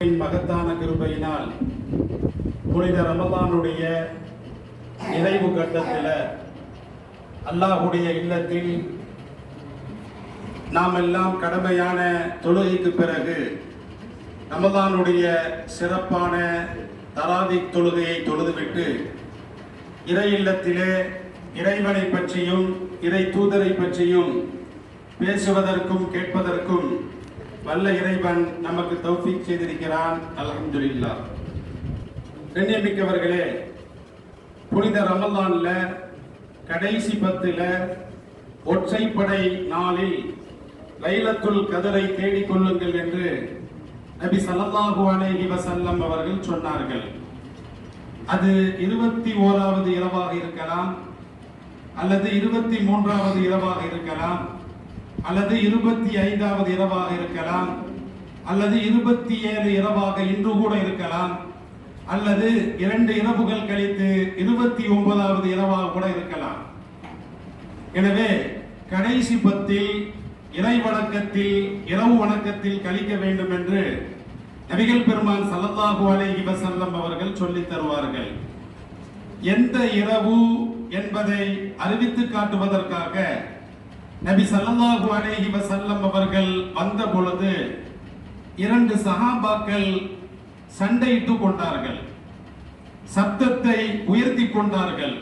மகத்தான கிருபையினால் புனித ரமதானுடைய நிறைவு கட்டத்தில் அல்லாஹுடைய இல்லத்தில் நாம் எல்லாம் கடமையான தொழுகைக்கு பிறகு ரமதானுடைய சிறப்பான தராதி தொழுகையை தொழுதுவிட்டு இறை இல்லத்திலே இறைவனை பற்றியும் இறை தூதரை பற்றியும் பேசுவதற்கும் கேட்பதற்கும் வல்ல இறைவன் நமக்கு தௌஃபீக் செய்திருக்கிறான். அலமதுல்லா கண்ணியமிக்கவர்களே புனித ரமலான்ல கடைசி பத்துல ஒற்றைப்படை நாளில் லைலத்துல் கதரை தேடிக் கொள்ளுங்கள் என்று நபி ஸல்லல்லாஹு அலைஹி வசல்லம் அவர்கள் சொன்னார்கள். அது இருபத்தி ஓராவது இரவாக இருக்கலாம் அல்லது இருபத்தி மூன்றாவது இரவாக இருக்கலாம். அல்லது இருபத்தி ஐந்தாவது இரவாக இருக்கலாம். அல்லது இருபத்தி ஏழு இரவாக இன்று கூட இருக்கலாம். அல்லது இரண்டு இரவுகள் கழித்து இருபத்தி ஒன்பதாவது இரவாக கூட இருக்கலாம். எனவே கடைசி பத்தில் இறை வணக்கத்தில் இரவு வணக்கத்தில் கழிக்க வேண்டும் என்று நபிகள் பெருமான் ஸல்லல்லாஹு அலைஹி வசல்லம் அவர்கள் சொல்லித் தருவார்கள். எந்த இரவு என்பதை அறிவித்து காட்டுவதற்காக நபி சல்லாஹு அலேஹி வசல்லம் அவர்கள் வந்த பொழுது இரண்டு சஹாபாக்கள் சண்டையிட்டுக் கொண்டார்கள். சப்தத்தை உயர்த்தி கொண்டார்கள்.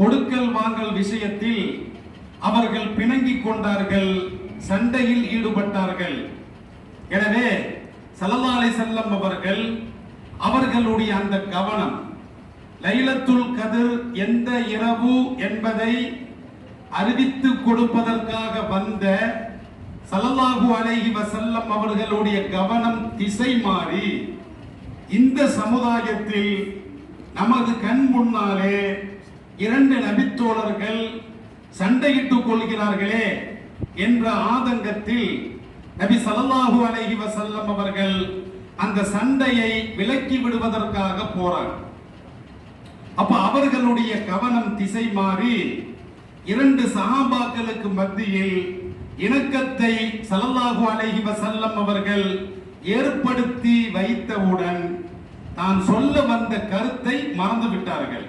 கொடுக்கல் வாங்கல் விஷயத்தில் அவர்கள் பிணங்கிக் கொண்டார்கள். சண்டையில் ஈடுபட்டார்கள். எனவே ஸல்லல்லாஹு அலைஹி செல்லம் அவர்கள் அவர்களுடைய அந்த கவனம் லைலத்துல் கதிர் எந்த இரவு என்பதை அறிவித்து கொடுப்பதற்காக வந்த ஸல்லல்லாஹு அலைஹி வசல்லம் அவர்களுடைய கவனம் திசை மாறி இந்த சமுதாயத்தில் நமது கண் முன்னாலே இரண்டு நபித்தோழர்கள் சண்டையிட்டுக் கொள்கிறார்களே என்ற ஆதங்கத்தில் நபி சல்லாஹு அலைஹி வசல்லம் அவர்கள் அந்த சண்டையை விலக்கி விடுவதற்காக போறாங்க. அப்ப அவர்களுடைய கவனம் திசை மாறி இரண்டு சகாபாக்களுக்கு மத்தியில் இணக்கத்தை ஸல்லல்லாஹு அலஹி வசல்லம் அவர்கள் ஏற்படுத்தி வைத்தவுடன் தான் சொல்ல வந்த கருத்தை மறந்து விட்டார்கள்.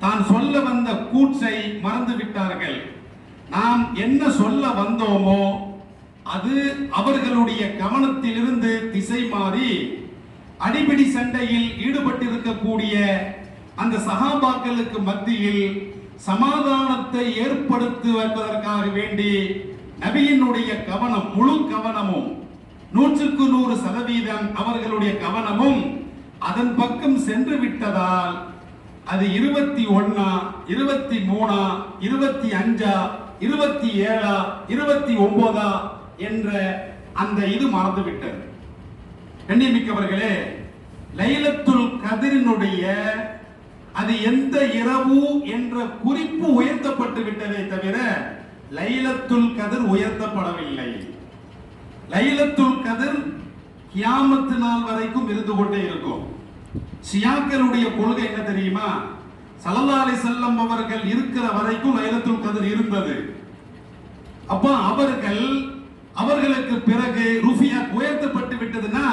தான் சொல்ல வந்த கூற்றை மறந்து விட்டார்கள். நாம் என்ன சொல்ல வந்தோமோ அது அவர்களுடைய கவனத்திலிருந்து திசை மாறி அடிபிடி சண்டையில் ஈடுபட்டிருக்கக்கூடிய அந்த சகாபாக்களுக்கு மத்தியில் சமாதானத்தை ஏற்படுத்துவதற்காக வேண்டி நபியினுடைய கவனம் முழு கவனமும் நூற்றுக்கு நூறு சதவீதம் அவர்களுடைய கவனமும் அதன் பக்கம் சென்று விட்டதால் அது இருபத்தி ஒன்னா இருபத்தி மூணா இருபத்தி அஞ்சா இருபத்தி ஏழா இருபத்தி ஒன்பதா என்ற அந்த இது மறந்து விட்டது கண்ணியமிக்கவர்களே லைலத்துல் கதிரினுடைய அது எந்த இரவு என்ற குறிப்பு உயர்த்தப்பட்டு விட்டதே தவிர லைலத்துல் கதிர் உயர்த்தப்படவில்லை. லைலத்துல் கதிர் கியாமத்து நாள் வரைக்கும் இருந்து கொண்டே இருக்கும். ஷியாக்களுடைய கொள்கை என்ன தெரியுமா? ஸல்லல்லாஹு செல்லம் அவர்கள் இருக்கிற வரைக்கும் லைலத்துல் கதிர் இருந்தது. அப்ப அவர்கள் அவர்களுக்கு பிறகு ருஃபியா உயர்த்தப்பட்டு விட்டதுன்னா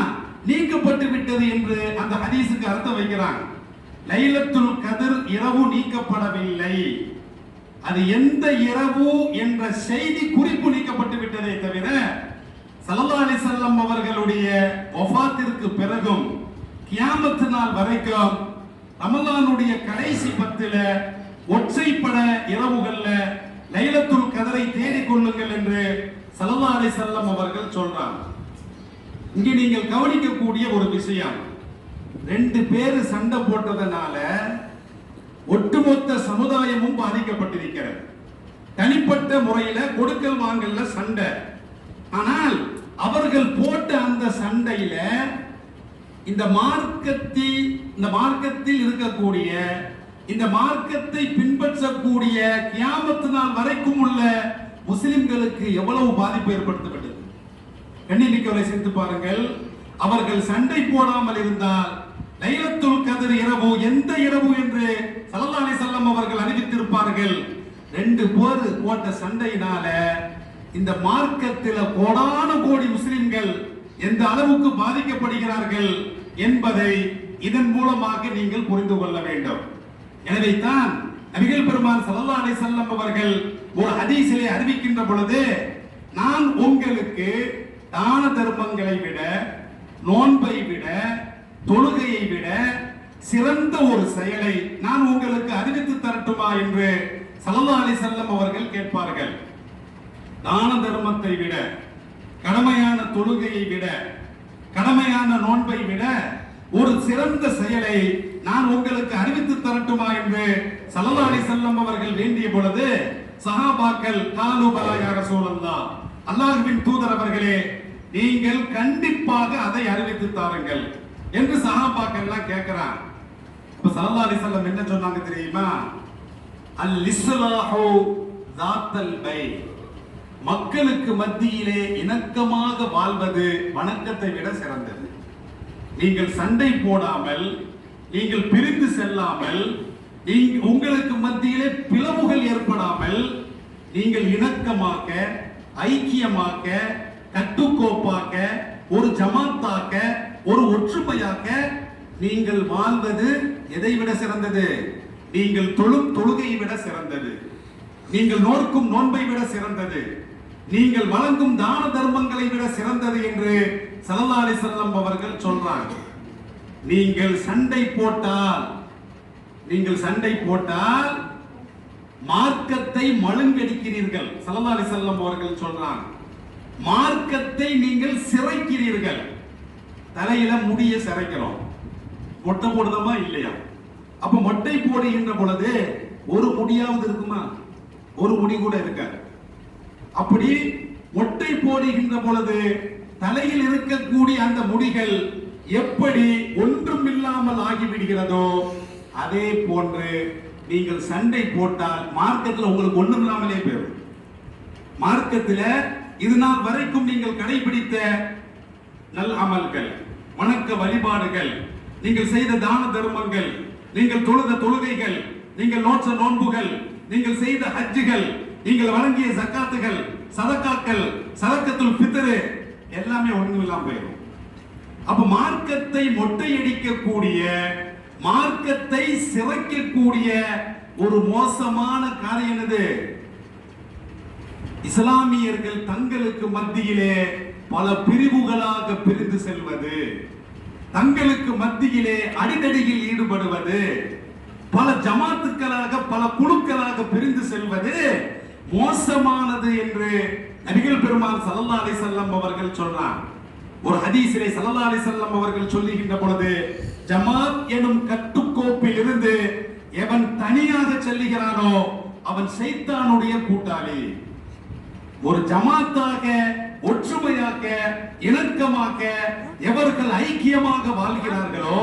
நீக்கப்பட்டு விட்டது என்று அந்த ஹதீஸுக்கு அர்த்தம் வைக்கிறாங்க. லைலத்துல் கதிர் இரவு நீக்கப்படவில்லை. அது எந்த இரவு என்ற செய்தி குறிப்பு நீக்கப்பட்டு விட்டதே தவிர சல்லா அலி செல்லம் அவர்களுடைய ஒஃபாத்திற்கு பிறகும் கியாமத்து நாள் வரைக்கும் ரமலானுடைய கடைசி பத்துல ஒற்றைப்பட இரவுகள்ல லைலத்துல் கதரை தேடிக் கொள்ளுங்கள் என்று சல்லா அலி செல்லம் அவர்கள் சொல்றாங்க. இங்கே நீங்கள் கவனிக்கக்கூடிய ஒரு விஷயம். ரெண்டு பேர் சண்டை போட்டதனால ஒட்டுமொத்த சமுதாயமும் பாதிக்கப்பட்டிருக்கிறது. தனிப்பட்ட முறையில கொடுக்கல் வாங்கல்ல சண்டை. ஆனால் அவர்கள் போட்ட அந்த சண்டையில இந்த மார்க்கத்தில் இந்த மார்க்கத்தில் இருக்கக்கூடிய இந்த மார்க்கத்தை பின்பற்றக்கூடிய கியாமத்து நாள் வரைக்கும் உள்ள முஸ்லிம்களுக்கு எவ்வளவு பாதிப்பு ஏற்படுத்தப்பட்டது? கண்ணிமிக்கவரை சேர்த்து பாருங்கள். அவர்கள் சண்டை போடாமல் இருந்தால் லைலத்துல் கதிர் இரவு எந்த இரவு என்று சல்லல்லாஹி செல்லம் அவர்கள் அறிவித்திருப்பார்கள். ரெண்டு பேர் போட்ட சண்டையினால இந்த மார்க்கத்தில் கோடான கோடி முஸ்லிம்கள் எந்த அளவுக்கு பாதிக்கப்படுகிறார்கள் என்பதை இதன் மூலமாக நீங்கள் புரிந்து கொள்ள வேண்டும். எனவே தான் நபிகள் பெருமான் சல்லா அலைஹி செல்லம் அவர்கள் ஒரு ஹதீஸிலே அறிவிக்கின்ற பொழுது நான் உங்களுக்கு தான தர்மங்களை விட நோன்பை விட தொழுகையை விட சிறந்த ஒரு செயலை நான் உங்களுக்கு அறிவித்து தரட்டுமா என்று சல்லா அலி செல்லம் அவர்கள் கேட்பார்கள். தான தர்மத்தை விட கடமையான தொழுகையை விட கடமையான நோன்பை விட ஒரு சிறந்த செயலை நான் உங்களுக்கு அறிவித்து தரட்டுமா என்று சல்லா அலி செல்லம் அவர்கள் வேண்டிய பொழுது சஹாபாக்கள் காலு பலாயாக அல்லாஹுவின் அல்லாஹ்வின் தூதர் அவர்களே நீங்கள் கண்டிப்பாக அதை அறிவித்து தாருங்கள் என்று சஹாபாக்கள் எல்லாம் கேட்கிறான் அப்ப ஸல்லல்லாஹு அலைஹி என்ன சொன்னாங்க தெரியுமா? அல் இஸ்லாஹோ தாத்தல் பை மக்களுக்கு மத்தியிலே இணக்கமாக வாழ்வது வணக்கத்தை விட சிறந்தது. நீங்கள் சண்டை போடாமல் நீங்கள் பிரிந்து செல்லாமல் உங்களுக்கு மத்தியிலே பிளவுகள் ஏற்படாமல் நீங்கள் இணக்கமாக்க ஐக்கியமாக்க கட்டுக்கோப்பாக ஒரு ஜமாத்தாக்க ஒரு ஒற்றுமையாக்க நீங்கள் வாழ்வது எதை விட சிறந்தது? நீங்கள் தொழும் தொழுகையை விட சிறந்தது. நீங்கள் நோர்க்கும் நோன்பை விட சிறந்தது. நீங்கள் வழங்கும் தான தர்மங்களை விட சிறந்தது என்று ஸல்லல்லாஹு செல்லம் அவர்கள் சொல்றாங்க. நீங்கள் சண்டை போட்டால் நீங்கள் சண்டை போட்டால் மார்க்கத்தை மழுங்கடிக்கிறீர்கள். ஸல்லல்லாஹு செல்லம் அவர்கள் சொல்றாங்க. மார்க்கத்தை நீங்கள் சிறைக்கிறீர்கள். தலையில முடிய சிறைக்கிறோம் மொட்டை போடுதமா இல்லையா? அப்ப மொட்டை போடுகின்ற பொழுது ஒரு முடியாவது இருக்குமா? ஒரு முடி கூட இருக்காது. அப்படி மொட்டை போடுகின்ற பொழுது தலையில் இருக்கக்கூடிய அந்த முடிகள் எப்படி ஒன்றும் இல்லாமல் ஆகிவிடுகிறதோ அதே போன்று நீங்கள் சண்டை போட்டால் மார்க்கத்தில் உங்களுக்கு ஒன்றும் இல்லாமலே போயிடும். மார்க்கத்தில் இது நாள் வரைக்கும் நீங்கள் கடைபிடித்த நல் அமல்கள் வணக்க வழிபாடுகள் நீங்கள் செய்த தான தர்மங்கள் நீங்கள் தொழுத தொழுகைகள் நீங்கள் நோற்ற நோன்புகள் நீங்கள் செய்த ஹஜ்ஜுகள் நீங்கள் வழங்கிய சக்காத்துகள் சதக்காக்கள் சதக்கத்துல் பித்தரு எல்லாமே ஒண்ணும் போயிடும். அப்ப மார்க்கத்தை மொட்டையடிக்கக்கூடிய மார்க்கத்தை சிறைக்கக்கூடிய ஒரு மோசமான காரியம் என்னது? இஸ்லாமியர்கள் தங்க மத்தியிலே பல பிரிவுகளாக பிரிந்து செல்வது தங்களுக்கு மத்தியிலே அடிதடியில் ஈடுபடுவது பல ஜமாத்துக்களாக பல குழுக்களாக பிரிந்து செல்வது மோசமானது என்று நபிகள் பெருமான் சல்லா அலி செல்லம் அவர்கள் சொல்றார் ஒரு ஹதீசிலே சல்லா அலி செல்லம் அவர்கள் சொல்லுகின்ற பொழுது ஜமாத் எனும் கட்டுக்கோப்பில் இருந்து எவன் தனியாக செல்லுகிறானோ அவன் சைத்தானுடைய கூட்டாளி. ஒரு ஜமாத்தாக ஒற்றுமையாக்க இணக்கமாக்க எவர்கள் ஐக்கியமாக வாழ்கிறார்களோ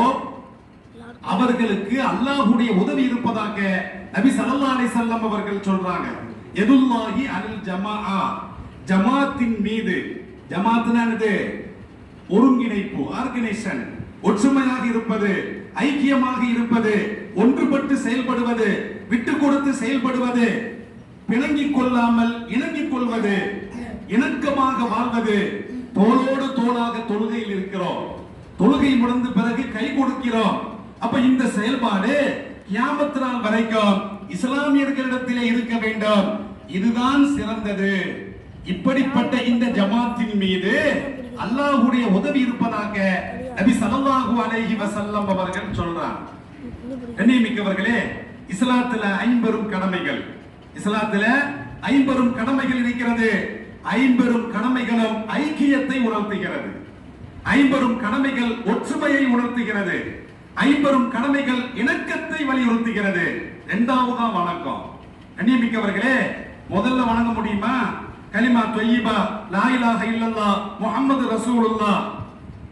அவர்களுக்கு அல்லாஹுடைய உதவி இருப்பதாக நபி சல்லா அலி வஸல்லம் அவர்கள் சொல்றாங்க. எதுல்லாஹி அனில் ஜமா ஜமாத்தின் மீது. ஜமாத்னா என்னது? ஒருங்கிணைப்பு ஆர்கனைசேஷன். ஒற்றுமையாக இருப்பது ஐக்கியமாக இருப்பது ஒன்றுபட்டு செயல்படுவது விட்டு கொடுத்து செயல்படுவது பிணங்கிக் கொள்ளாமல் இணங்கிக் கொள்வது இணக்கமாக வாழ்வது தோளோடு தோளாக தொழுகையில் இருக்கிறோம். தொழுகை முடிந்த பிறகு கை கொடுக்கிறோம். அப்ப இந்த செயல்பாடு கியாமத் நாள் வரைக்கும் இஸ்லாமியர்களிடத்திலே இருக்க வேண்டும். இதுதான் சிறந்தது. இப்படிப்பட்ட இந்த ஜமாத்தின் மீது அல்லாஹுடைய உதவி இருப்பதாக நபி சல்லாஹு அலைஹி வசல்லம் அவர்கள் சொல்றார். கண்ணியமிக்கவர்களே இஸ்லாத்துல ஐம்பெரும் கடமைகள். இஸ்லாத்துல ஐம்பெரும் கடமைகள் இருக்கிறது. ஐம்பெரும் கடமைகளும் ஐக்கியத்தை உணர்த்துகிறது. ஐம்பெரும் கடமைகள் ஒற்றுமையை உணர்த்துகிறது. ஐம்பெரும் கடமைகள் இணக்கத்தை வலியுறுத்துகிறது. இரண்டாவதா வணக்கம். கண்ணியமிக்கவர்களே முதல்ல வணங்க முடியுமா? கலிமா தொய்யிபா லாயிலாக இல்லல்லா முகமது ரசூலுல்லா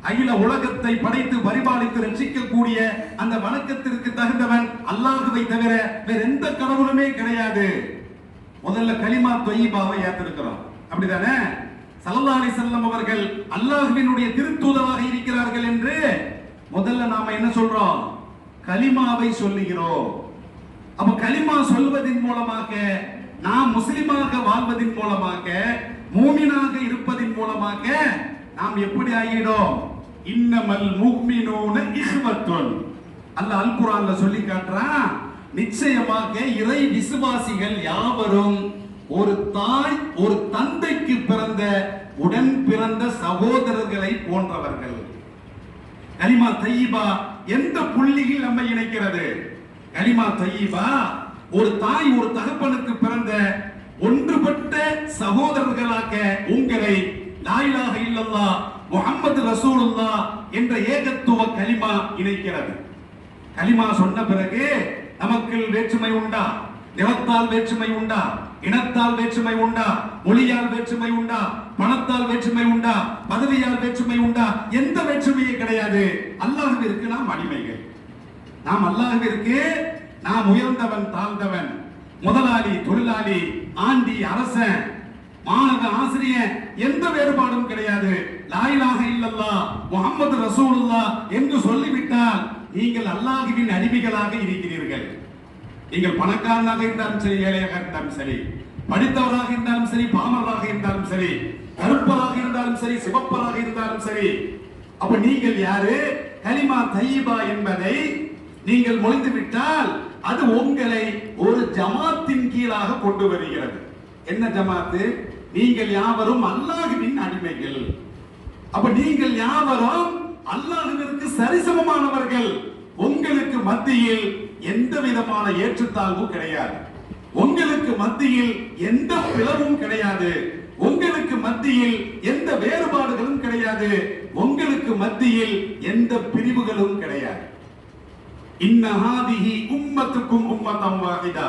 அகில உலகத்தை படைத்து பரிபாலித்து ரட்சிக்கக்கூடிய அந்த வணக்கத்திற்கு தகுந்தவன் அல்லாஹுவை தவிர வேற எந்த கடவுளுமே கிடையாது. முதல்ல கலிமா தொய்பாவை ஏத்திருக்கிறோம் அப்படிதானே? ஸல்லல்லாஹு அலைஹி அவர்கள் அல்லாஹ்வினுடைய திருத்தூதராக இருக்கிறார்கள் என்று முதல்ல நாம என்ன சொல்றோம்? கலிமாவை சொல்லுகிறோம். அப்ப கலிமா சொல்வதின் மூலமாக நாம் முஸ்லிமாக வாழ்வதின் மூலமாக மூமினாக இருப்பதின் மூலமாக நாம் எப்படி ஆகிடும்? இன்னமல் முஃமினூன இஹ்வத்துன். அல்லாஹ் அல் குரான்ல சொல்லி காட்டுறான் நிச்சயமாக இறை விசுவாசிகள் யாவரும் ஒரு தாய் ஒரு தந்தைக்கு பிறந்த உடன் பிறந்த சகோதரர்களை போன்றவர்கள். கலிமா தையீபா எந்த புள்ளியில் நம்மை இணைக்கிறது? கலிமா தையீபா ஒரு தாய் ஒரு தகப்பனுக்கு பிறந்த ஒன்றுபட்ட சகோதரர்களாக உங்களை லாயிலாக இல்லல்லா முகமது ரசூலுல்லா என்ற ஏகத்துவ கலிமா இணைக்கிறது. கலிமா சொன்ன பிறகு நமக்கு வேற்றுமை உண்டா? நிறத்தால் வேற்றுமை உண்டா? இனத்தால் வேற்றுமை உண்டா? மொழியால் வேற்றுமை உண்டா? பணத்தால் வேற்றுமை உண்டா? பதவியால் வேற்றுமை உண்டா? எந்த வேற்றுமையும் கிடையாது. அல்லாஹ்விற்கு நாம் அடிமைகள். நாம் அல்லாஹ்விற்கு நாம் உயர்ந்தவன் தாழ்ந்தவன். முதலாளி தொழிலாளி ஆண்டி அரசன் மாணவ ஆசிரியர் எந்த வேறுபாடும் கிடையாது. லாயிலாக இல்லல்லா முகமது ரசூலுல்லா என்று சொல்லிவிட்டால் நீங்கள் அல்லாஹுவின் அடிமைகளாக இருக்கிறீர்கள். நீங்கள் பணக்காரனாக இருந்தாலும் சரி ஏழையாக இருந்தாலும் சரி படித்தவராக இருந்தாலும் சரி பாமராக இருந்தாலும் சரி கருப்பராக இருந்தாலும் சரி சிவப்பராக இருந்தாலும் சரி அப்ப நீங்கள் யாரு? கலிமா தையீபா என்பதை நீங்கள் மொழிந்து விட்டால் அது உங்களை ஒரு ஜமாத்தின் கீழாக கொண்டு வருகிறது. என்ன ஜமாத்து? நீங்கள் யாவரும் அல்லாஹுவின் அடிமைகள். அப்ப நீங்கள் யாவரும் அல்லாஹுவிற்கு சரிசமமானவர்கள் உங்களுக்கு மத்தியில் எந்த விதமான ஏற்றத்தாழ்வும் கிடையாது. உங்களுக்கு மத்தியில் எந்த பிளவும் கிடையாது. உங்களுக்கு மத்தியில் எந்த வேறுபாடுகளும் கிடையாது. உங்களுக்கு மத்தியில் எந்த பிரிவுகளும் கிடையாது. இன்னஹாதிஹி உம்மத்துக்கும் உம்மத்தம் வாஹிதா.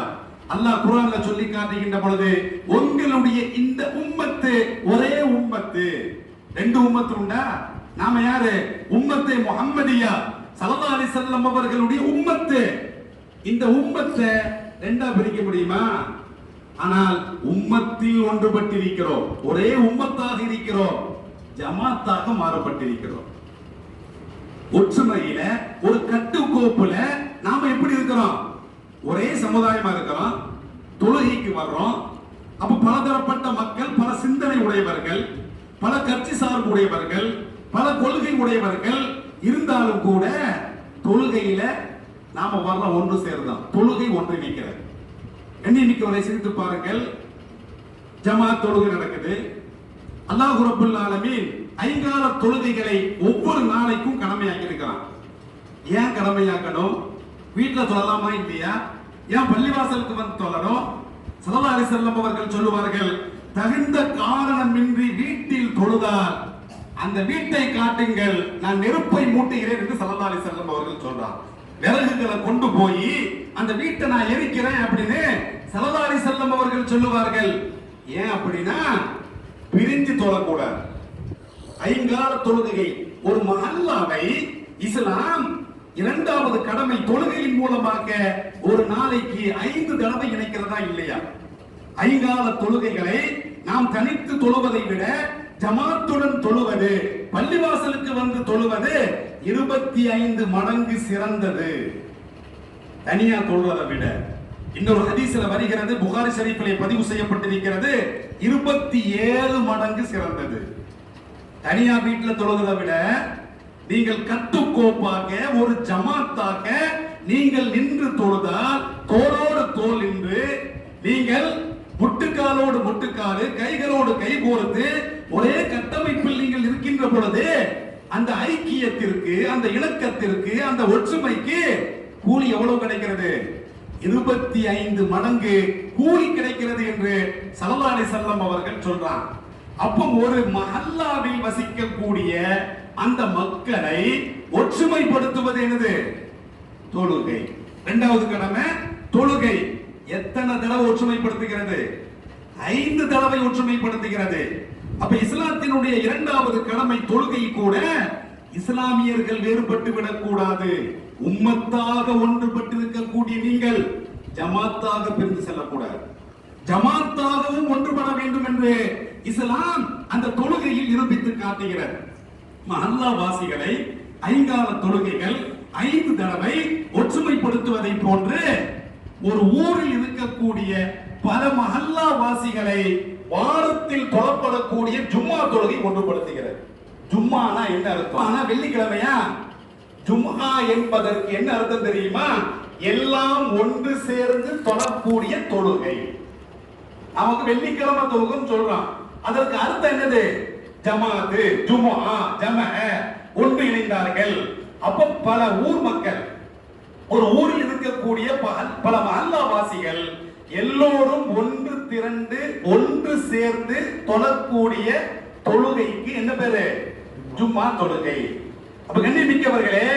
அல்லாஹ் குரான்ல சொல்லி காட்டுகின்ற பொழுது உங்களுடைய இந்த உம்மத்து ஒரே உம்மத்து. ரெண்டு உம்மத்து உண்டா? நாம யாரு? உம்மத்தை முகம்மதியா ஸல்லல்லாஹு அலி செல்லம் அவர்களுடைய உம்மத்து. இந்த உம்மத்தை ரெண்டா பிரிக்க முடியுமா? ஆனால் உம்மத்தில் ஒன்றுபட்டிருக்கிறோம். ஒரே உம்மத்தாக இருக்கிறோம். ஜமாத்தாக மாறப்பட்டிருக்கிறோம். ஒற்றுமையில ஒரு கட்டுக்கோப்புல நாம எப்படி இருக்கிறோம்? ஒரே சமுதாயமா இருக்கிறோம். தொழுகைக்கு வர்றோம். அப்ப பலதரப்பட்ட மக்கள் பல சிந்தனை உடையவர்கள் பல கட்சி சார்பு உடையவர்கள் பல கொள்கை உடையவர்கள் இருந்தாலும் கூட தொழுகையில நாம வர்ற ஒன்று சேர்தான் தொழுகை ஒன்றிணைக்கிறது வரை சிரித்து பாருங்கள். ஜமாத் தொழுகை நடக்குது. அல்லாஹ் ரப்பல் ஆலமீன் ஐங்கால தொழுகைகளை ஒவ்வொரு நாளைக்கும் கடமையாக்கி இருக்கிறான். ஏன் கடமையாக்கணும்? வீட்டுல சொல்லலாமா இல்லையா? ஏன் பள்ளிவாசலுக்கு வந்து சொல்லணும்? சல்லல்லாஹு அலைஹி அவர்கள் சொல்லுவார்கள் தகுந்த காரணமின்றி வீட்டில் தொழுதால் அந்த வீட்டை காட்டுங்கள் நான் நெருப்பை மூட்டுகிறேன் என்று சல்லல்லாலி செல்லம் அவர்கள் சொல்றார். விறகுகளை கொண்டு போய் அந்த வீட்டை நான் எரிக்கிறேன் அப்படின்னு சலதாரி செல்லம் அவர்கள் சொல்லுவார்கள். ஏன் அப்படின்னா பிரிஞ்சு தொழக்கூடாது. ஐங்கால தொழுகை ஒரு மஹல்லாவை இஸ்லாம் இரண்டாவது கடமை தொழுகையின் மூலமாக ஒரு நாளைக்கு ஐந்து தடவை இணைக்கிறதா இல்லையா? ஐங்கால தொழுகைகளை நாம் தனித்து தொழுவதை விட ஜமாத்துடன் தொழுவது பள்ளிவாசலுக்கு வந்து தொழுவது இருபத்தி ஐந்து மடங்கு சிறந்தது. தனியா தொழுவதை விட இன்னொரு ஹதீஸ்ல வருகிறது புகாரி ஷரீஃபிலே பதிவு செய்யப்பட்டிருக்கிறது இருபத்தி ஏழு மடங்கு சிறந்தது. தனியா வீட்டில் தொழுவதை விட நீங்கள் கட்டுக்கோப்பாக ஒரு ஜமாத்தாக நீங்கள் நின்று தொழுதால் தோளோடு தோல் நின்று நீங்கள் முட்டுக்காலோடு முட்டுக்காலு கைகளோடு கை கோர்த்து ஒரே கட்டமைப்பில் நீங்கள் இருக்கின்ற பொழுது அந்த ஐக்கியத்திற்கு அந்த இணக்கத்திற்கு அந்த ஒற்றுமைக்கு கூலி எவ்வளவு கிடைக்கிறது? இருபத்தி ஐந்து மடங்கு கூலி கிடைக்கிறது என்று சல்லல்லாஹு செல்லம் அவர்கள் சொல்றான். அப்போ ஒரு மஹல்லாவில் வசிக்கக்கூடிய அந்த மக்களை ஒற்றுமைப்படுத்துவது என்னது? தொழுகை. இரண்டாவது கடமை தொழுகை. எத்தனை தடவை ஒற்றுமைப்படுத்துகிறது? ஐந்து தடவை ஒற்றுமைப்படுத்துகிறது. அப்ப இஸ்லாத்தினுடைய இரண்டாவது கடமை தொழுகை கூட இஸ்லாமியர்கள் வேறுபட்டு விடக்கூடாது. உம்மத்தாக ஒன்றுபட்டு இருக்கக்கூடிய நீங்கள் ஜமாத்தாக பிரிந்து செல்லக்கூடாது. ஜமாத்தாகவும் ஒன்றுபட வேண்டும் என்று இஸ்லாம் அந்த தொழுகையில் நிரூபித்து காட்டுகிறார் மஹல்லா வாசிகளை ஐங்கால தொழுகைகள் ஐந்து தடவை ஒற்றுமைப்படுத்துவதை போன்று ஒரு ஊரில் இருக்கக்கூடிய பல மஹல்லா வாசிகளை வாரத்தில் தொழப்படக்கூடிய ஜும்மா தொழுகை ஒன்றுபடுத்துகிறது. ஜும்மானா என்ன அர்த்தம்? ஆனா வெள்ளிக்கிழமையா? ஜும்ஹா என்பதற்கு என்ன அர்த்தம் தெரியுமா? எல்லாம் ஒன்று சேர்ந்து தொழக்கூடிய தொழுகை. நமக்கு வெள்ளிக்கிழமை தொழுகைன்னு சொல்றான் அதற்கு அர்த்தம் என்னது? ஜமாத்து ஜும்ஆ ஜம ஒன்று இணைந்தார்கள். அப்ப பல ஊர் மக்கள் ஒரு ஊரில் இருக்கக்கூடிய பல மஹல்லாவாசிகள் எல்லோரும் திரண்டு ஒன்று சேர்ந்து தொழக்கூடிய தொழுகைக்கு என்ன பேரு? ஜும்மா தொழுகை. அப்ப கண்ணியமிக்கவர்களே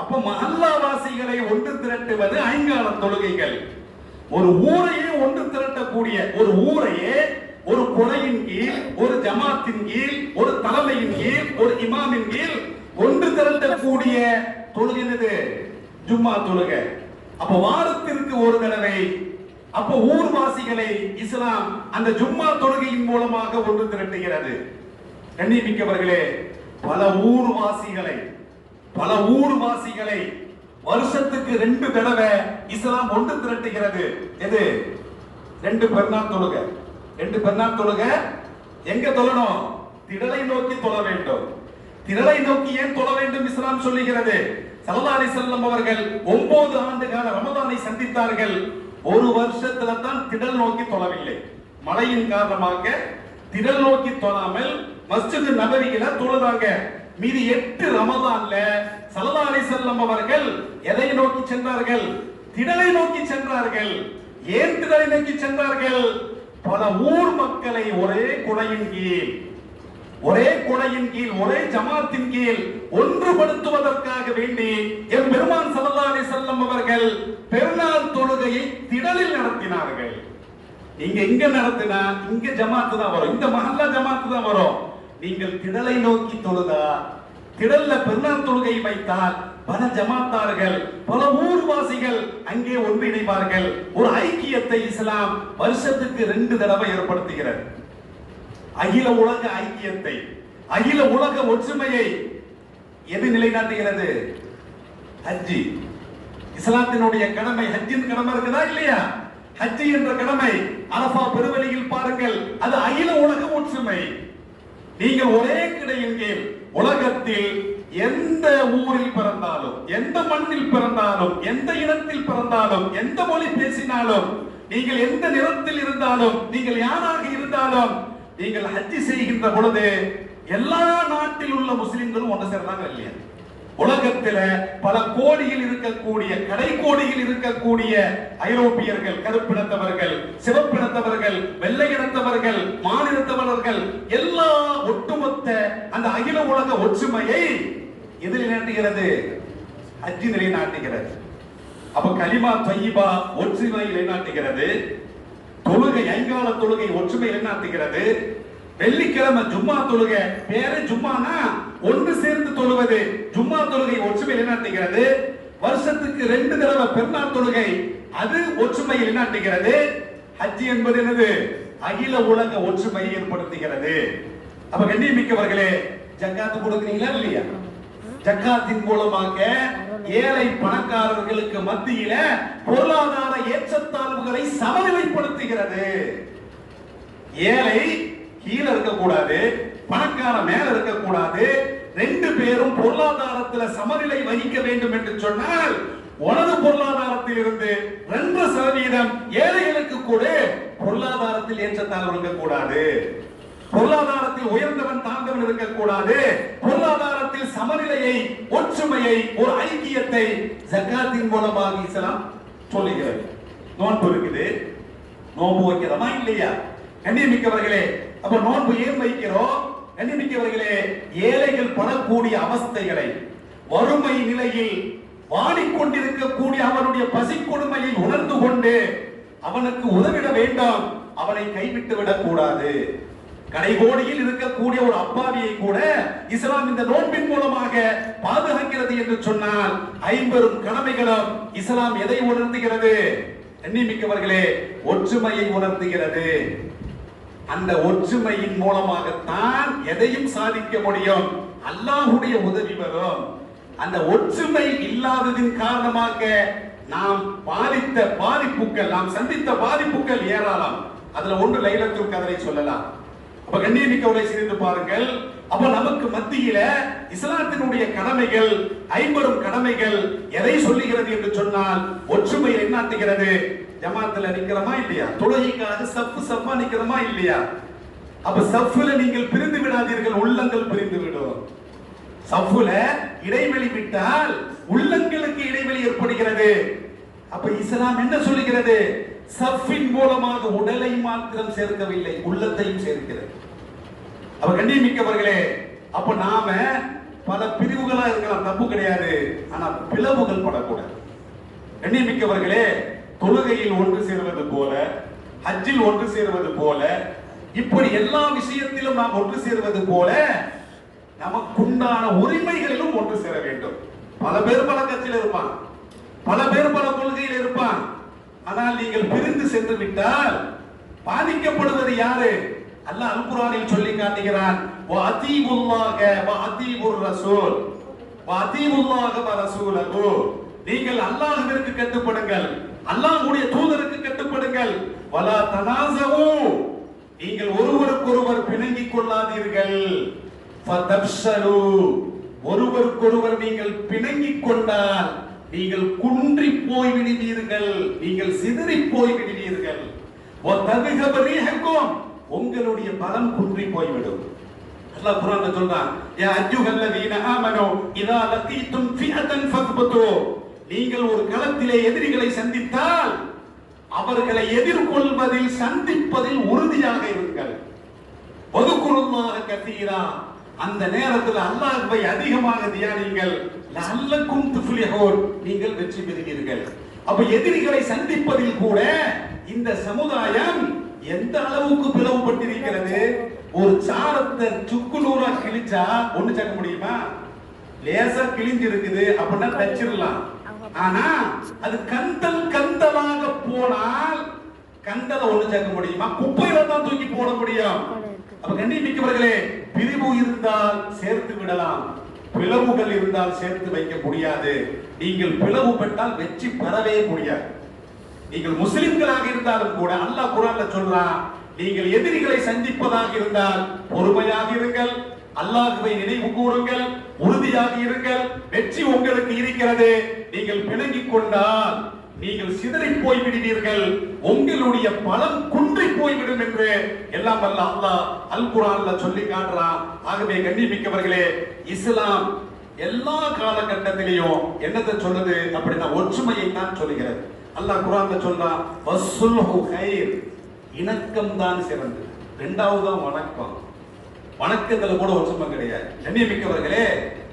அப்ப மஹல்லாவாசிகளை ஒன்று திரட்டுவது ஐங்கால தொழுகைகள். ஒரு ஊரையே ஒன்று திரட்டக்கூடிய ஒரு ஊரையே ஒரு கொலையின் கீழ் ஒரு ஜமாத்தின் கீழ் ஒரு தலைமையின் கீழ் ஒரு இமாமின் கீழ் ஒன்று திரட்டக்கூடிய தொழுகை ஜும்மா தொழுகை. அப்ப வாரத்திற்கு ஒரு தடவை அப்ப ஊர்வாசிகளை இஸ்லாம் அந்த ஜும்மா தொழுகையின் மூலமாக ஒன்று திரட்டுகிறது. கண்ணியமிக்கவர்களே பல ஊர்வாசிகளை பல ஊர்வாசிகளை வருஷத்துக்கு ரெண்டு தடவை இஸ்லாம் ஒன்று திரட்டுகிறது. எது? ரெண்டு பெருநாள் தொழுகை. ரெண்டு பெருநாள் தொழுக. எங்க தொழணும்? திடலை நோக்கி தொழ வேண்டும். திரளை நோக்கி ஏன் தொழ வேண்டும் இஸ்லாம் சொல்லுகிறது? சல்லா அலி செல்லம் அவர்கள் ஒன்பது ஆண்டு கால ரமதானை சந்தித்தார்கள். ஒரு வருஷத்துல தான் திடல் நோக்கி தொழவில்லை. மழையின் காரணமாக திடல் நோக்கி தொழாமல் மஸ்ஜித் நபரியில தொழுதாங்க. மீதி எட்டு ரமதான்ல சல்லல்லாஹு அலைஹி அவர்கள் எதை நோக்கி சென்றார்கள்? திடலை நோக்கி சென்றார்கள். ஏன் திடலை நோக்கி சென்றார்கள்? பல ஊர் மக்களை ஒரே குடையின் கீழ் ஒரே கொடையின் கீழ் ஒரே ஜமாத்தின் கீழ் ஒன்றுபடுத்துவதற்காக வேண்டி என் பெருமான் ஸல்லல்லாஹு செல்லம் அவர்கள் பெருநாள் தொழுகையை திடலில் நடத்தினார்கள். நீங்க இங்க நடத்தினா? இங்க ஜமாத்து தான் வரும். இந்த மஹல்லா ஜமாத்து தான் வரும். நீங்கள் திடலை நோக்கி தொழுதா? திடல்ல பெருநாள் தொழுகை வைத்தால் பல ஜமாத்தார்கள் பல ஊர்வாசிகள் அங்கே ஒன்றிணைவார்கள். ஒரு ஐக்கியத்தை இஸ்லாம் வருஷத்துக்கு ரெண்டு தடவை ஏற்படுத்துகிறது. அகில உலக ஐக்கியத்தை அகில உலக ஒற்றுமையை எது நிலைநாட்டுகிறது? ஹஜ்ஜி. இஸ்லாத்தினுடைய கடமை ஹஜ்ஜின் கடமை இருக்குதா இல்லையா? ஹஜ்ஜி என்ற கடமை அரபா பெருவெளியில் பாருங்கள் அது அகில உலக ஒற்றுமை. நீங்கள் ஒரே கிடையின் கீழ் உலகத்தில் எந்த ஊரில் பிறந்தாலும் எந்த மண்ணில் பிறந்தாலும் எந்த இனத்தில் பிறந்தாலும் எந்த மொழி பேசினாலும் நீங்கள் எந்த நிறத்தில் இருந்தாலும் நீங்கள் யாராக இருந்தாலும் நீங்கள் ஹஜ்ஜி செய்கின்ற பொழுது எல்லா நாட்டில் உள்ள முஸ்லிம்களும் ஒன்று சேர்றாங்க இல்லையா? உலகத்தில் பல கோடியில் இருக்கக்கூடிய கடைக்கோடியில் இருக்கக்கூடிய ஐரோப்பியர்கள் கருப்பினத்தவர்கள் சிவப்பினத்தவர்கள் வெள்ளையினத்தவர்கள் மாநிலத்தவர்கள் எல்லா ஒட்டுமொத்த அந்த அகில உலக ஒற்றுமையை எதில் நிலைநாட்டுகிறது நிலை நிலைநாட்டுகிறது. அப்ப கலிமா தொய்பா ஒற்றுமை நிலைநாட்டுகிறது. தொழுகை ஐங்கால தொழுகை ஒற்றுமை நிலைநாட்டுகிறது வெள்ளிக்கிழமை ஜும்மா தொழுகை. பேரு ஜும்மானா ஒன்று சேர்ந்து தொழுவது. ஜும்மா தொழுகை ஒற்றுமை நிலைநாட்டுகிறது வருஷத்துக்கு ரெண்டு தடவை பெருநாள் தொழுகை. அது ஒற்றுமை என்னாட்டுகிறது ஹஜ் என்பது என்னது? அகில உலக ஒற்றுமையை ஏற்படுத்துகிறது. அப்ப கண்ணியமிக்கவர்களே ஜக்காத்து கொடுக்குறீங்களா இல்லையா? ஜக்காத்தின் மூலமாக ஏழை பணக்காரர்களுக்கு மத்தியில பொருளாதார ஏற்றத்தாழ்வுகளை சமநிலைப்படுத்துகிறது. ஏழை கீழே இருக்கக்கூடாது பணக்கார மேல இருக்கக்கூடாது ரெண்டு பேரும் பொருளாதாரத்துல சமநிலை வகிக்க வேண்டும் என்று சொன்னால் உனது பொருளாதாரத்தில் இருந்து ரெண்டு சதவீதம் ஏழைகளுக்கு கூட பொருளாதாரத்தில் ஏற்றத்தாழ்வு இருக்கக்கூடாது. பொருளாதாரத்தில் உயர்ந்தவன் தாழ்ந்தவன் இருக்கக்கூடாது. பொருளாதாரத்தில் சமநிலையை ஒற்றுமையை ஒரு ஐக்கியத்தை ஜக்காத்தின் மூலமாக இஸ்லாம் சொல்லுகிறது. நோன்பு இருக்குது. நோன்பு வைக்கிறோமா இல்லையா? கண்ணியமிக்கவர்களே அப்ப நோன்பு ஏன் வைக்கிறோம்? கண்ணியமிக்கவர்களே ஏழைகள் படக்கூடிய அவஸ்தைகளை வறுமை நிலையில் வாடிக்கொண்டிருக்கக்கூடிய அவனுடைய பசி கொடுமையை உணர்ந்து கொண்டு அவனுக்கு உதவிட வேண்டாம். அவனை கைவிட்டு விடக்கூடாது. கடைகோடியில் இருக்கக்கூடிய ஒரு அப்பாவியை கூட இஸ்லாம் இந்த நோன்பின் மூலமாக பாதுகாக்கிறது என்று சொன்னால் ஐம்பெரும் கடமைகளும் இஸ்லாம் எதை உணர்ந்துகிறது எண்ணிமிக்கவர்களே ஒற்றுமையை உணர்ந்துகிறது அந்த ஒற்றுமையின் மூலமாகத்தான் எதையும் சாதிக்க முடியும். அல்லாஹுடைய உதவி வரும். அந்த ஒற்றுமை இல்லாததின் காரணமாக நாம் பாதித்த பாதிப்புகள் நாம் சந்தித்த பாதிப்புகள் ஏராளம். அதுல ஒன்று லைலத்துல் கதரை சொல்லலாம். அப்ப கண்ணியமிக்கவரை சிரித்து பாருங்கள். அப்ப நமக்கு மத்தியில இஸ்லாத்தினுடைய கடமைகள் ஐம்பெரும் கடமைகள் எதை சொல்லுகிறது என்று சொன்னால் ஒற்றுமை என்னாத்துகிறது? ஜமாத்துல நிக்கிறோமா இல்லையா? தொழுகைக்காக சப்பு சப்பா நிக்கிறோமா இல்லையா? அப்ப சஃப்ல நீங்கள் பிரிந்து விடாதீர்கள் உள்ளங்கள் பிரிந்து விடும். சஃப்ல இடைவெளி விட்டால் உள்ளங்களுக்கு இடைவெளி ஏற்படுகிறது. அப்ப இஸ்லாம் என்ன சொல்லுகிறது? சஃபின் மூலமாக உடலை மாத்திரம் சேர்க்கவில்லை உள்ளத்தையும் சேர்க்கிறது. அவர் கண்ணியமிக்கவர்களே அப்ப நாம பல பிரிவுகளா இருக்கலாம் தப்பு கிடையாது. ஆனா பிளவுகள் படக்கூடாது. கண்ணியமிக்கவர்களே தொழுகையில் ஒன்று சேர்வது போல ஹஜ்ஜில் ஒன்று சேர்வது போல இப்படி எல்லா விஷயத்திலும் நாம் ஒன்று சேர்வது போல நமக்குண்டான உரிமைகளிலும் ஒன்று சேர வேண்டும். பல பேர் பல கட்சியில் இருப்பான். பல பேர் பல கொள்கையில் இருப்பான். ஆனால் நீங்கள் பிரிந்து சென்று விட்டால் பாதிக்கப்படுவது யாரு? அல்லாஹ் அல் சொல்லி காட்டுகிறான். வ அதீபுல்லாஹ ரசூல். வ அதீபுல்லாஹ நீங்கள் அல்லாஹ்விற்கு கட்டுப்படுங்கள். அல்லாஹ்வுடைய தூதருக்கு கட்டுப்படுங்கள். வலா தனாசவு நீங்கள் ஒருவருக்கொருவர் பிணங்கிக் கொள்ளாதீர்கள். ஃபதப்ஷலு. ஒருவருக்கொருவர் நீங்கள் பிணங்கிக் கொண்டால் நீங்கள் குன்றி போய் விடுவீர்கள். நீங்கள் சிதறி போய் விடுவீர்கள். உங்களுடைய பலம் குன்றி போய்விடும். அல்லாஹ் குர்ஆன்ல சொல்றான் யா அய்யுஹல்லதீன ஆமனு இதா லகீதும் ஃபிஅதன் ஃபத்புது நீங்கள் ஒரு களத்திலே எதிரிகளை சந்தித்தால் அவர்களை எதிர்கொள்வதில் சந்திப்பதில் உறுதியாக இருங்கள். ஒதுக்குருமாக கத்தீரா அந்த நேரத்தில் அல்லாஹ்வை அதிகமாக தியானிங்கள். லஅல்லக்கும் துஃப்லிஹூன் நீங்கள் வெற்றி பெறுவீர்கள். அப்ப எதிரிகளை சந்திப்பதில் கூட இந்த சமுதாயம் எந்த அளவுக்கு பிளவுபட்டிருக்கிறது? ஒரு சாரத்தை சுக்கு நூறா கிழிச்சா ஒண்ணு சேர்க்க முடியுமா? லேசா கிழிஞ்சு இருக்குது அப்படின்னா தச்சிடலாம். ஆனா அது கந்தல் கந்தலாக போனால் கந்தலை ஒண்ணு சேர்க்க முடியுமா? குப்பையில தான் தூக்கி போட முடியும். அப்ப கண்ணியமிக்கவர்களே பிரிவு இருந்தால் சேர்த்து விடலாம். பிளவுகள் இருந்தால் சேர்த்து வைக்க முடியாது. நீங்கள் பிளவு பெற்றால் வெற்றி பெறவே முடியாது. நீங்கள் முஸ்லிம்களாக இருந்தாலும் கூட அல்லாஹ் குரான்ல சொல்றான் நீங்கள் எதிரிகளை சந்திப்பதாக இருந்தால் பொறுமையாக இருங்கள் அல்லாஹுவை நினைவு கூறுங்கள் உறுதியாக இருங்கள் வெற்றி உங்களுக்கு இருக்கிறது. நீங்கள் பிணங்கிக் கொண்டால் நீங்கள் சிதறி போய் விடுவீர்கள் உங்களுடைய பலம் குன்றி போய்விடும் என்று எல்லாம் வல்ல அல்லாஹ் அல் குரான்ல சொல்லி காட்டுறான். ஆகவே கண்ணியமிக்கவர்களே இஸ்லாம் எல்லா காலகட்டத்திலையும் என்னத்தை சொல்லுது? அப்படின்னா ஒற்றுமையை தான் சொல்லுகிறது. அல்லாஹ் குரான்ல சொல்றான் வஸ்ஸுல்ஹு கைர். இணக்கம் தான் சிறந்தது. ரெண்டாவது தான் வணக்கம். வணக்கத்துல கூட ஒற்றுமை கிடையாது. கண்ணியமிக்கவர்களே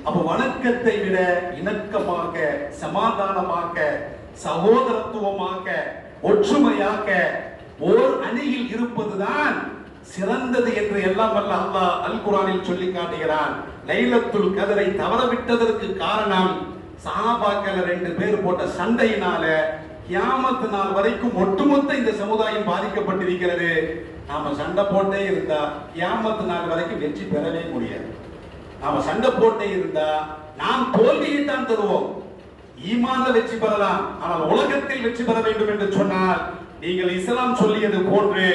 அப்ப வணக்கத்தை விட இணக்கமாக சமாதானமாக சகோதரத்துவமாக ஒற்றுமையாக ஓர் அணியில் இருப்பதுதான் சிறந்தது என்று எல்லாம் அல்ல அல்லாஹ் அல் குரானில் சொல்லி காட்டுகிறான். லைலத்துல் கதரை தவறவிட்டதற்கு காரணம் சஹாபாக்கள் ரெண்டு பேர் போட்ட சண்டையினால கியாமத்து நாள் வரைக்கும் ஒட்டுமொத்த இந்த சமுதாயம் பாதிக்கப்பட்டிருக்கிறது. நாம சண்டை போட்டே இருந்தா கியாமத்து நாள் வரைக்கும் வெற்றி பெறவே முடியாது. நாம சண்டை போட்டே இருந்தா நாம் தோல்வியை தான் தருவோம். ஈமான்ல வெற்றி பெறலாம். ஆனால் உலகத்தில் வெற்றி பெற வேண்டும் என்று சொன்னால் நீங்கள் இஸ்லாம் சொல்லியது போன்று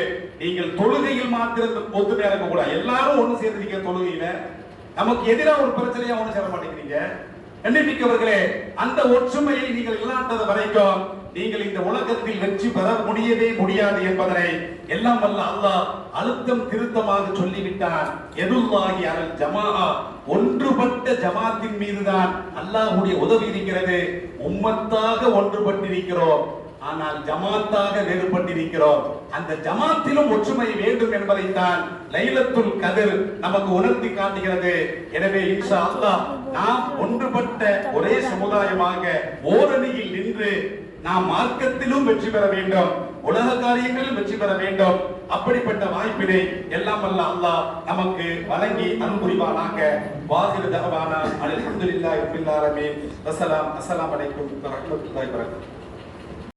நீங்கள் தொழுகையில் மாத்திரம் ஒத்துமையா இருக்க கூடாது எல்லாரும் ஒண்ணு சேர்ந்துருக்கீங்க தொழுகையில நமக்கு எதிராக ஒரு பிரச்சனையா ஒண்ணு சேர மாட்டேங்கிறீங்க. கண்டிப்பிக்கவர்களே அந்த ஒற்றுமையை நீங்கள் இல்லாதது வரைக்கும் நீங்கள் இந்த உலகத்தில் வெற்றி பெற முடியவே முடியாது என்பதனை எல்லாம் வல்ல அல்லாஹ் அழுத்தம் திருத்தமாக சொல்லிவிட்டார் எதுல்லாகி அல் ஜமாஆ ஒன்றுபட்ட ஜமாத்தின் மீதுதான் அல்லாஹுடைய உதவி இருக்கிறது. உம்மத்தாக ஒன்றுபட்டிருக்கிறோம். ஆனால் ஜமாத்தாக வேறுபட்டிருக்கிறோம். அந்த ஜமாத்திலும் ஒற்றுமை வேண்டும் என்பதைத்தான் லைலத்துல் கதிர் நமக்கு உணர்த்தி காட்டுகிறது. எனவே இன்ஷா அல்லாஹ் நாம் ஒன்றுபட்ட ஒரே சமுதாயமாக ஓரணியில் நின்று நாம் மார்க்கத்திலும் வெற்றி பெற வேண்டும் உலக காரியங்களில் வெற்றி பெற வேண்டும். அப்படிப்பட்ட வாய்ப்பினை எல்லாம் வல்ல அல்லாஹ் நமக்கு வழங்கி அன்புரிவானாக புரிவானாக. வாஹிரு தகவானா அல்ஹம்துலில்லாஹி ரப்பில் ஆலமீன். வஸலாம் அஸ்ஸலாமு அலைக்கும் வரஹ்மத்துல்லாஹி வபரகாத்துஹு.